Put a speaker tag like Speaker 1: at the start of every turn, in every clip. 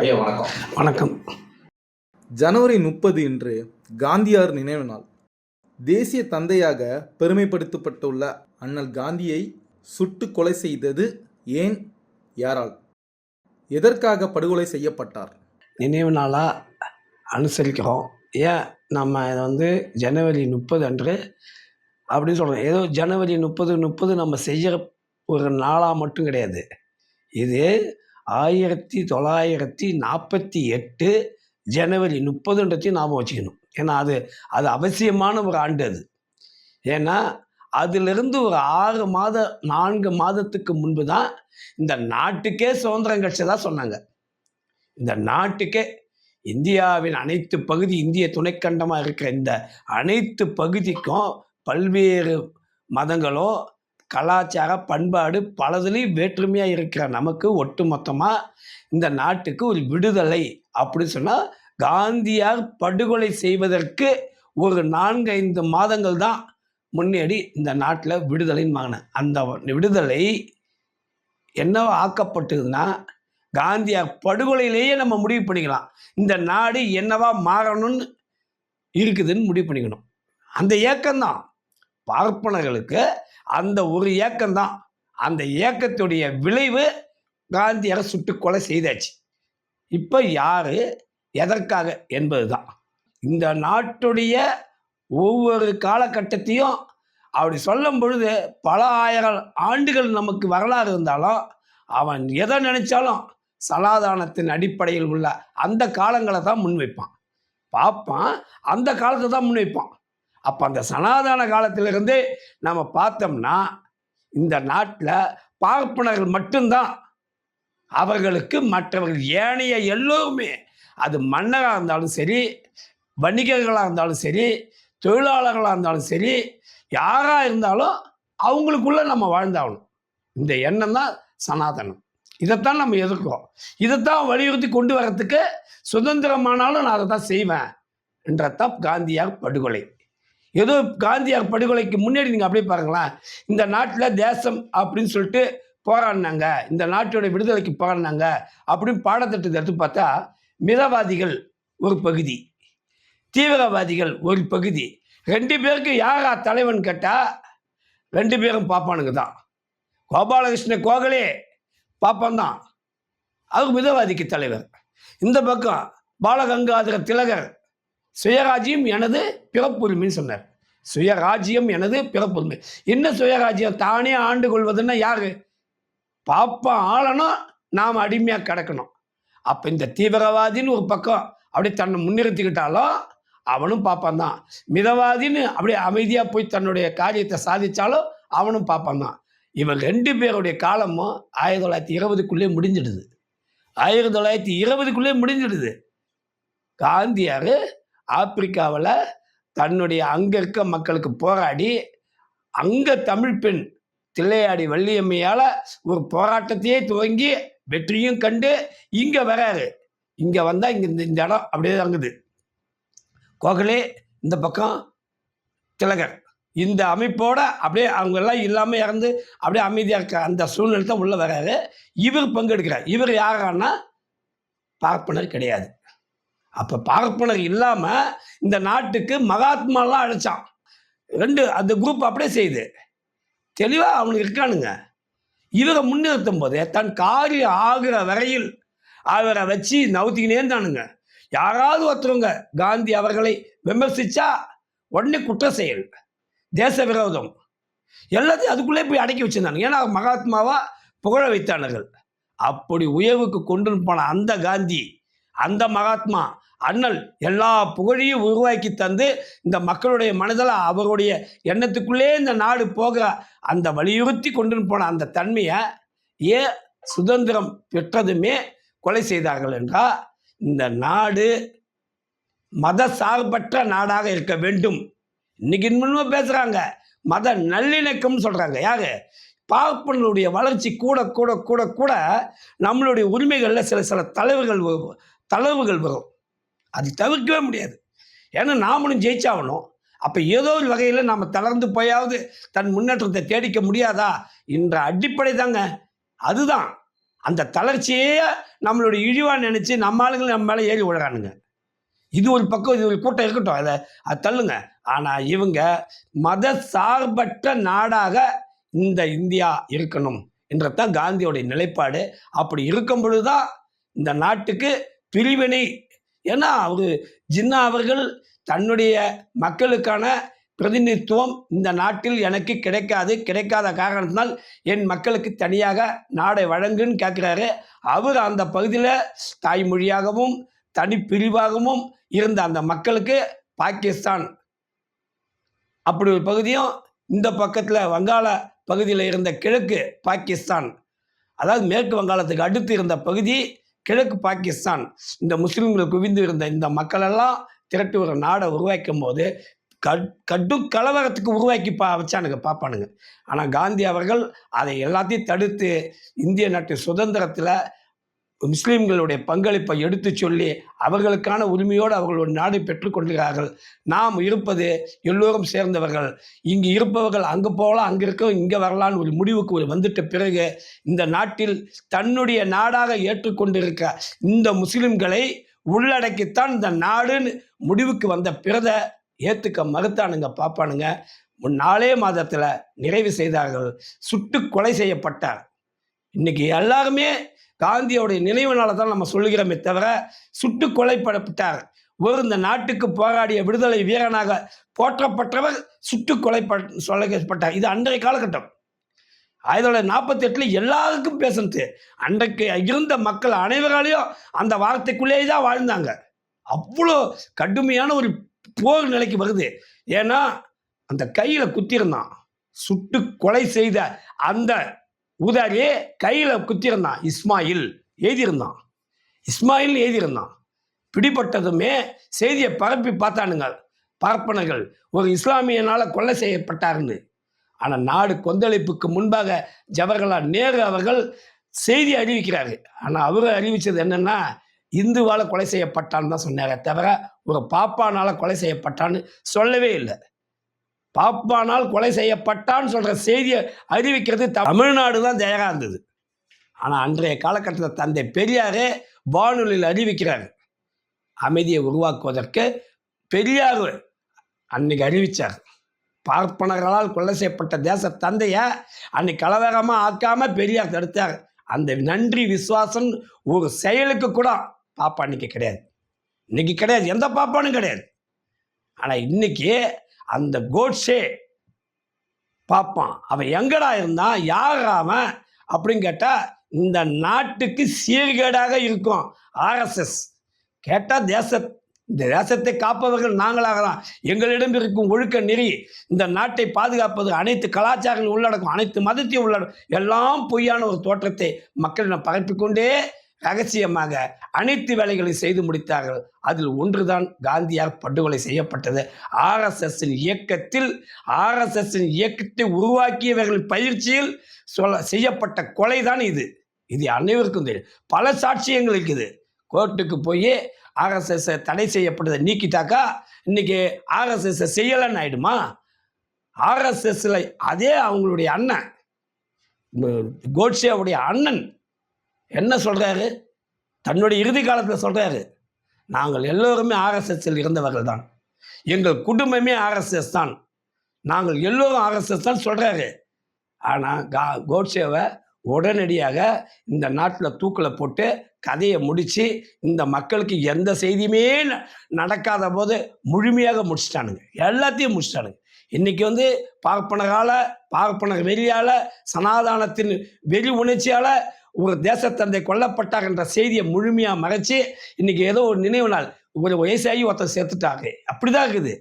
Speaker 1: ஐயா வணக்கம்.
Speaker 2: வணக்கம்.
Speaker 3: ஜனவரி முப்பது இன்று காந்தியார் நினைவு நாள். தேசிய தந்தையாக பெருமைப்படுத்தப்பட்டுள்ள அண்ணல் காந்தியை சுட்டு கொலை செய்தது ஏன்? யாரால்? எதற்காக படுகொலை செய்யப்பட்டார்?
Speaker 2: நினைவு நாளாக அனுசரிக்கிறோம். ஏன் நம்ம இதை வந்து ஜனவரி முப்பது அன்று அப்படின்னு சொல்கிறோம் ஏதோ ஜனவரி முப்பது முப்பது நம்ம செய்கிற ஒரு நாளாக மட்டும் கிடையாது. இது ஆயிரத்தி தொள்ளாயிரத்தி நாற்பத்தி எட்டு ஜனவரி முப்பதுன்றதையும் ஞாபகம் வச்சுக்கணும். ஏன்னா அது அது அவசியமான ஒரு ஆண்டு அது. ஏன்னா அதிலிருந்து ஒரு ஆறு மாத நான்கு மாதத்துக்கு முன்பு தான் இந்த நாட்டுக்கே சுதந்திரம் கட்சி தான் சொன்னாங்க. இந்த நாட்டுக்கே இந்தியாவின் அனைத்து பகுதி இந்திய துணைக்கண்டமாக இருக்கிற இந்த அனைத்து பகுதிக்கும் பல்வேறு மதங்களோ கலாச்சார பண்பாடு பலதுலேயும் வேற்றுமையாக இருக்கிற நமக்கு ஒட்டுமொத்தமாக இந்த நாட்டுக்கு ஒரு விடுதலை அப்படின்னு சொன்னால் காந்தியார் படுகொலை செய்வதற்கு ஒரு நான்கு ஐந்து மாதங்கள் தான் முன்னாடி இந்த நாட்டில் விடுதலைன்னு வாங்கினேன் அந்த விடுதலை என்னவோ ஆக்கப்பட்டதுன்னா காந்தியார் படுகொலையிலேயே நம்ம முடிவு பண்ணிக்கலாம். இந்த நாடு என்னவா மாறணும்னு இருக்குதுன்னு முடிவு பண்ணிக்கணும். அந்த ஏக்கம்தான் பார்ப்பனர்களுக்கு அந்த ஒரு ஏக்கம்தான் அந்த ஏக்கத்துடைய விளைவு காந்தியாரை சுட்டு கொலை செய்தாச்சு. இப்போ யார் எதற்காக என்பது தான் இந்த நாட்டுடைய ஒவ்வொரு காலகட்டத்தையும் அப்படி சொல்லும் பொழுது பல ஆயிரம் ஆண்டுகள் நமக்கு வரலாறு இருந்தாலும் அவன் எதை நினைச்சாலும் சலாதானத்தின் அடிப்படையில் உள்ள அந்த காலங்களை தான் முன்வைப்பான். பார்ப்பான் அந்த காலத்தை தான் முன்வைப்பான். அப்போ அந்த சனாதன காலத்திலிருந்தே நம்ம பார்த்தோம்னா இந்த நாட்டில் பார்ப்பனர்கள் மட்டும்தான். அவர்களுக்கு மற்றவர்கள் ஏனைய எல்லோருமே அது மன்னராக இருந்தாலும் சரி வணிகர்களாக இருந்தாலும் சரி தொழிலாளர்களாக இருந்தாலும் சரி யாராக இருந்தாலும் அவங்களுக்குள்ள நம்ம வாழ்ந்தாகணும். இந்த எண்ணம் தான் சனாதனம். இதைத்தான் நம்ம எதிர்க்கிறோம். இதைத்தான் வலியுறுத்தி கொண்டு வரத்துக்கு சுதந்திரமானாலும் நான் அதை தான் செய்வேன் என்றதான் காந்தியார் படுகொலை. ஏதோ காந்தியார் படுகொலைக்கு முன்னாடி நீங்கள் அப்படியே பாருங்களேன். இந்த நாட்டில் தேசம் அப்படின்னு சொல்லிட்டு போராடினாங்க. இந்த நாட்டோட விடுதலைக்கு போராடினாங்க. அப்படின்னு பாடத்திட்டத்தை எடுத்து பார்த்தா மிதவாதிகள் ஒரு பகுதி தீவிரவாதிகள் ஒரு பகுதி. ரெண்டு பேருக்கு யாரா தலைவன் கேட்டால் ரெண்டு பேரும் பாப்பானுங்க தான். கோபாலகிருஷ்ண கோகலே பாப்பான் தான் அவர் மிதவாதிக்கு தலைவர். இந்த பக்கம் பாலகங்காதர திலகர் சுயராஜ்யம் எனது பிறப்புரிமைன்னு சொன்னார். சுயராஜ்யம் எனது பிறப்புரிமை. என்ன சுயராஜ்யம்? தானே ஆண்டு கொள்வதுன்னா யாரு? பாப்பா ஆளணும் நாம் அடிமையாக கிடக்கணும். அப்போ இந்த தீவிரவாதின்னு ஒரு பக்கம் அப்படியே தன்னை முன்னிறுத்திக்கிட்டாலும் அவனும் பாப்பான் தான். மிதவாதின்னு அப்படியே அமைதியாக போய் தன்னுடைய காரியத்தை சாதித்தாலும் அவனும் பாப்பான் தான். இவன் ரெண்டு பேருடைய காலமும் ஆயிரத்தி தொள்ளாயிரத்தி இருபதுக்குள்ளே முடிஞ்சிடுது. ஆயிரத்தி தொள்ளாயிரத்தி இருபதுக்குள்ளே முடிஞ்சிடுது. காந்தியார் ஆப்பிரிக்காவில் தன்னுடைய அங்கே இருக்க மக்களுக்கு போராடி அங்கே தமிழ் பெண் தில்லையாடி வள்ளியம்மையால் ஒரு போராட்டத்தையே துவங்கி வெற்றியும் கண்டு இங்கே வராரு. இங்கே வந்தால் இங்கே இந்த இந்த இடம் அப்படியே தங்குது கோகலே இந்த பக்கம் திலகர். இந்த அமைப்போட அப்படியே அவங்க எல்லாம் இல்லாமல் இறந்து அப்படியே அமைதியாக இருக்க அந்த சூழ்நிலை தான் உள்ளே வராரு. இவர் பங்கெடுக்கிறார். இவர் யாரான்னா பார்ப்பனர் கிடையாது. அப்போ பார்ப்பனர் இல்லாமல் இந்த நாட்டுக்கு மகாத்மாலாம் அழைச்சான். ரெண்டு அந்த குரூப் அப்படியே செய்யுது தெளிவாக அவனுக்கு இருக்கானுங்க. இவரை முன்னிறுத்தும் போதே தன் காரியம் ஆகிற வரையில் அவரை வச்சு நவுத்திக்கினே இருந்தானுங்க. யாராவது ஒருத்தருங்க காந்தி அவர்களை விமர்சிச்சா உடனே குற்ற செயல் தேச விரோதம் எல்லாத்தையும் அதுக்குள்ளே போய் அடக்கி வச்சிருந்தாங்க ஏன்னா மகாத்மாவா புகழ வைத்தானர்கள். அப்படி உயர்வுக்கு கொண்டு போன அந்த காந்தி அந்த மகாத்மா அண்ணல் எல்லா புகழையும் உருவாக்கி தந்து இந்த மக்களுடைய மனதில் அவருடைய எண்ணத்துக்குள்ளே இந்த நாடு போக அந்த வலியுறுத்தி கொண்டு போன அந்த தன்மையை ஏன் சுதந்திரம் பெற்றதுமே கொலை செய்தார்கள் என்றால் இந்த நாடு மத சார்பற்ற நாடாக இருக்க வேண்டும். இன்னைக்கு இன்னமும் பேசுகிறாங்க மத நல்லிணக்கம்னு சொல்கிறாங்க யாரு? பார்ப்பனுடைய வளர்ச்சி கூட கூட கூட கூட நம்மளுடைய உரிமைகளில் சில சில தலைவர்கள் தளர்வுகள் வரும். அது தவிர்க்கவே முடியாது. ஏன்னா நாமளும் ஜெயிச்சாகணும். அப்போ ஏதோ ஒரு வகையில் நம்ம தளர்ந்து போயாவது தன் முன்னேற்றத்தை தேடிக்க முடியாதா? என்ற அடிப்படை தாங்க. அதுதான். அந்த தளர்ச்சியே நம்மளுடைய இழிவாக நினச்சி நம்ம ஆளுங்களை நம்ம மேலே ஏறி விழுறானுங்க இது ஒரு பக்கம் இது ஒரு கூட்டம் இருக்கட்டும். அதை அது தள்ளுங்க. ஆனால் இவங்க மத சார்பற்ற நாடாக இந்த இந்தியா இருக்கணும். என்றதான் காந்தியோடைய நிலைப்பாடு. அப்படி இருக்கும் பொழுது தான் இந்த நாட்டுக்கு பிரிவினை. ஏன்னா அவர் ஜின்னா அவர்கள் தன்னுடைய மக்களுக்கான பிரதிநிதித்துவம் இந்த நாட்டில் எனக்கு கிடைக்காது கிடைக்காத காரணத்தினால் என் மக்களுக்கு தனியாக நாடை வழங்குன்னு கேட்குறாரு. அவர் அந்த பகுதியில் தாய்மொழியாகவும் தனிப்பிரிவாகவும் இருந்த அந்த மக்களுக்கு பாகிஸ்தான். அப்படி ஒரு பகுதியும் இந்த பக்கத்தில் வங்காள பகுதியில் இருந்த கிழக்கு பாகிஸ்தான். அதாவது மேற்கு வங்காளத்துக்கு அடுத்து இருந்த பகுதி கிழக்கு பாகிஸ்தான். இந்த முஸ்லீம்கள் குவிந்து இருந்த இந்த மக்களெல்லாம் திரட்டி ஒரு நாடை உருவாக்கும் போது கட் கடும் கலவரத்துக்கு உருவாக்கி பா வச்சானுங்க பார்ப்பானுங்க ஆனால் காந்தி அவர்கள் அதை எல்லாத்தையும் தடுத்து இந்திய நாட்டு சுதந்திரத்தில் முஸ்லீம்களுடைய பங்களிப்பை எடுத்து சொல்லி அவர்களுக்கான உரிமையோடு அவர்களுடைய நாடு பெற்றுக்கொள்கிறார்கள் நாம் இருப்பது எல்லோரும் சேர்ந்தவர்கள். இங்கு இருப்பவர்கள் அங்கே போகலாம் அங்கே இருக்க இங்கே வரலான்னு ஒரு முடிவுக்கு ஒரு வந்துட்ட பிறகு இந்த நாட்டில் தன்னுடைய நாடாக ஏற்றுக்கொண்டிருக்க இந்த முஸ்லிம்களை உள்ளடக்கித்தான் இந்த நாடுன்னு முடிவுக்கு வந்த பிறதை ஏற்றுக்க மறுத்தானுங்க பார்ப்பானுங்க நாலே மாதத்தில் நிறைவு செய்தார்கள். சுட்டு கொலை செய்யப்பட்டார். இன்னைக்கு எல்லாருமே காந்தியோடைய நினைவுனால தான் நம்ம சொல்லுகிறோமே தவிர சுட்டு கொலைப்படப்பட்டார். ஒரு இந்த நாட்டுக்கு போராடிய விடுதலை வீரனாக போற்றப்பட்டவர் சுட்டு கொலைப்ப சொல்லப்பட்டார். இது அன்றைய காலகட்டம். ஆயிரத்தி தொள்ளாயிரத்தி நாற்பத்தி எட்டில் எல்லாருக்கும் பேசுனது. அன்றைக்கு இருந்த மக்கள் அனைவராலையும் அந்த வார்த்தைக்குள்ளேயே தான் வாழ்ந்தாங்க. அவ்வளோ கடுமையான ஒரு போர் நிலைக்கு வருது. ஏன்னா அந்த கையில் குத்திருந்தான். சுட்டு கொலை செய்த அந்த உதாரியே கையில் குத்திருந்தான் இஸ்மாயில் எழுதியிருந்தான். இஸ்மாயில் எழுதியிருந்தான். பிடிபட்டதுமே செய்தியை பரப்பி பார்த்தானுங்க. பார்ப்பனர்கள் ஒரு இஸ்லாமியனால் கொலை செய்யப்பட்டாருன்னு. ஆனால் நாடு கொந்தளிப்புக்கு முன்பாக ஜவஹர்லால் நேரு அவர்கள் செய்தி அறிவிக்கிறாரு. ஆனால் அவர் அறிவித்தது என்னென்னா இந்துவால் கொலை செய்யப்பட்டான்னு தான் சொன்னாரே தவிர ஒரு பாப்பானால் கொலை செய்யப்பட்டான்னு சொல்லவே இல்லை. பாப்பானால் கொலை செய்யப்பட்டான்னு சொல்கிற செய்தியை அறிவிக்கிறது தமிழ்நாடு தான் தயாராக இருந்தது. ஆனால் அன்றைய காலகட்டத்தில் தந்தை பெரியாரே வானொலியில் அறிவிக்கிறார். அமைதியை உருவாக்குவதற்கு பெரியார் அன்னைக்கு அறிவித்தார் பார்ப்பனர்களால் கொலை செய்யப்பட்ட தேச தந்தையை அன்னைக்கு கலவரமாக ஆக்காம பெரியார் தடுத்தார். அந்த நன்றி விசுவாசம் ஒரு செயலுக்கு கூட பாப்பா அன்னைக்கு கிடையாது. இன்னைக்கு கிடையாது. எந்த பாப்பானும் கிடையாது. ஆனால் இன்னைக்கு அந்த கோட்ஸே பார்ப்பான். அவன் எங்கடா இருந்தான் யார் அவன் அப்படின்னு கேட்டால் இந்த நாட்டுக்கு சீர்கேடாக இருக்கும் ஆர்எஸ்எஸ் கேட்டால் தேச இந்த தேசத்தை காப்பவர்கள் நாங்களாக தான் எங்களிடம் இருக்கும் ஒழுக்க நெறி இந்த நாட்டை பாதுகாப்பது அனைத்து கலாச்சாரங்களும் உள்ளடக்கும் அனைத்து மதத்தையும் உள்ளடக்கும் எல்லாம் பொய்யான ஒரு தோற்றத்தை மக்களிடம் பரப்பிக்கொண்டே ரகசியமாக அனைத்து வேலைகளையும் செய்து முடித்தார்கள். அதில் ஒன்றுதான் காந்தியார் படுகொலை செய்யப்பட்டது. ஆர்எஸ்எஸ்ஸின் இயக்கத்தில் ஆர்எஸ்எஸ்ஸின் இயக்கத்தை உருவாக்கியவர்களின் பயிற்சியில் சொல்ல செய்யப்பட்ட கொலைதான் இது. இது அனைவருக்கும் தெரியும். பல சாட்சியங்கள் இருக்குது. கோர்ட்டுக்கு போய் ஆர்எஸ்எஸ் தடை செய்யப்பட்டதை நீக்கிட்டாக்கா இன்னைக்கு ஆர்எஸ்எஸ் செய்யலைன்னு ஆயிடுமா? ஆர்எஸ்எஸ்ல அதே அவங்களுடைய அண்ணன் கோட்ஸேவுடைய அண்ணன் என்ன சொல்கிறாரு தன்னுடைய இறுதி காலத்தில் சொல்கிறாரு நாங்கள் எல்லோருமே ஆர்எஸ்எஸ்ஸில் இருந்தவர்கள் தான். எங்கள் குடும்பமே ஆர்எஸ்எஸ் தான். நாங்கள் எல்லோரும் ஆர்எஸ்எஸ் தான் சொல்கிறாரு ஆனால் கா கோட்சேவை உடனடியாக இந்த நாட்டில் தூக்கில் போட்டு கதையை முடித்து இந்த மக்களுக்கு எந்த செய்தியுமே நடக்காத போது முழுமையாக முடிச்சிட்டானுங்க. எல்லாத்தையும் முடிச்சிட்டானுங்க. இன்றைக்கி வந்து பார்ப்பனரால் பார்ப்பனர் வெறியால் சனாதானத்தின் வெறி உணர்ச்சியால் ஒரு தேசத்தந்தை கொல்லப்பட்டார் என்ற செய்தியை முழுமையாக மறைச்சி இன்னைக்கு ஏதோ ஒரு நினைவு நாள். ஒரு வயசாகி ஒருத்தர் சேர்த்துட்டாங்க அப்படிதான் இருக்குது.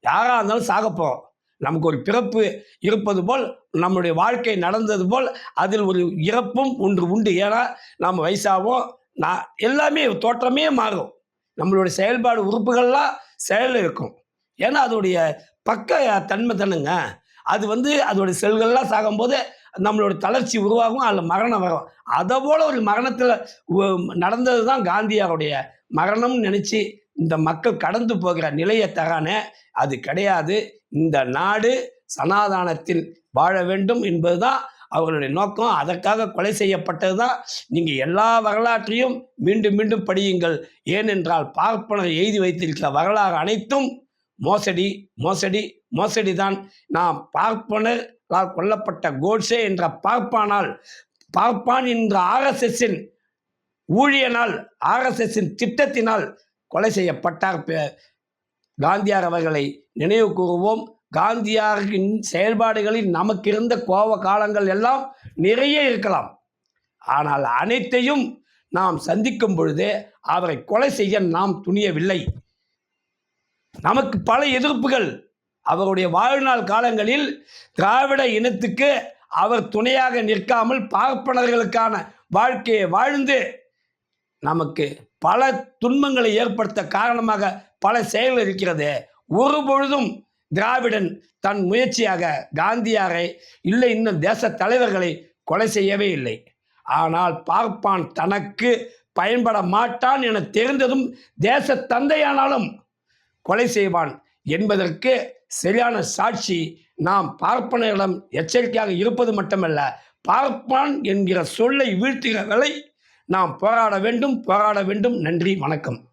Speaker 2: யாராக இருந்தாலும் சாக போகிறோம் நமக்கு ஒரு பிறப்பு இருப்பது போல் நம்முடைய வாழ்க்கை நடந்தது போல் அதில் ஒரு இறப்பும் ஒன்று உண்டு. ஏன்னா நாம் வயசாகவும் நான் எல்லாமே தோற்றமே மாறும். நம்மளுடைய செயல்பாடு உறுப்புகள்லாம் செயல் இருக்கும். ஏன்னா அதோடைய பக்க தன்மை தானுங்க. அது வந்து அதோடைய செல்கள்லாம் சாகும்போது நம்மளோட தளர்ச்சி உருவாகும் அதில் மரணம் வரும். அதை போல் ஒரு மரணத்தில் நடந்தது தான் காந்தியாருடைய மரணம்னு நினச்சி இந்த மக்கள் கடந்து போகிற நிலையை தரானே அது கிடையாது. இந்த நாடு சனாதானத்தில் வாழ வேண்டும் என்பதுதான் அவர்களுடைய நோக்கம். அதற்காக கொலை செய்யப்பட்டது தான் நீங்கள் எல்லா வரலாற்றையும் மீண்டும் மீண்டும் படியுங்கள். ஏனென்றால் பார்ப்பனர் எழுதி வைத்திருக்கிற வரலாறு அனைத்தும் மோசடி மோசடி மோசடி தான் நாம் பார்ப்பனரால் கொல்லப்பட்ட கோட்ஸே என்ற பார்ப்பானால் பார்ப்பான் என்ற ஆர்எஸ்எஸ்ஸின் ஊழியனால் ஆர்எஸ்எஸ்ஸின் திட்டத்தினால் கொலை செய்யப்பட்டார். பே- காந்தியார் அவர்களை நினைவு கூறுவோம். காந்தியாரின் செயல்பாடுகளில் நமக்கு இருந்த கோப காலங்கள் எல்லாம் நிறைய இருக்கலாம். ஆனால் அனைத்தையும் நாம் சந்திக்கும் பொழுது அவரை கொலை செய்ய நாம் துணியவில்லை. நமக்கு பல எதிர்ப்புகள் அவருடைய வாழ்நாள் காலங்களில் திராவிட இனத்துக்கு அவர் துணையாக நிற்காமல் பார்ப்பனர்களுக்கான வாழ்க்கையை வாழ்ந்து நமக்கு பல துன்பங்களை ஏற்படுத்த காரணமாக பல செயல்கள் இருக்கிறது. ஒரு பொழுதும் திராவிடன் தன் முயற்சியாக காந்தியாரை இல்லை இன்னும் தேச தலைவர்களை கொலை செய்யவே இல்லை. ஆனால் பார்ப்பான் தனக்கு பயன்பட மாட்டான் என தெரிந்ததும் தேச தந்தையானாலும் கொலை செய்வான் என்பதற்கு சரியான சாட்சி. நாம் பார்ப்பனரிடம் எச்சரிக்கையாக இருப்பது மட்டுமல்ல பார்ப்பான் என்கிற சொல்லை வீழ்த்துகிறவர்களை நாம் போராட வேண்டும் போராட வேண்டும். நன்றி வணக்கம்.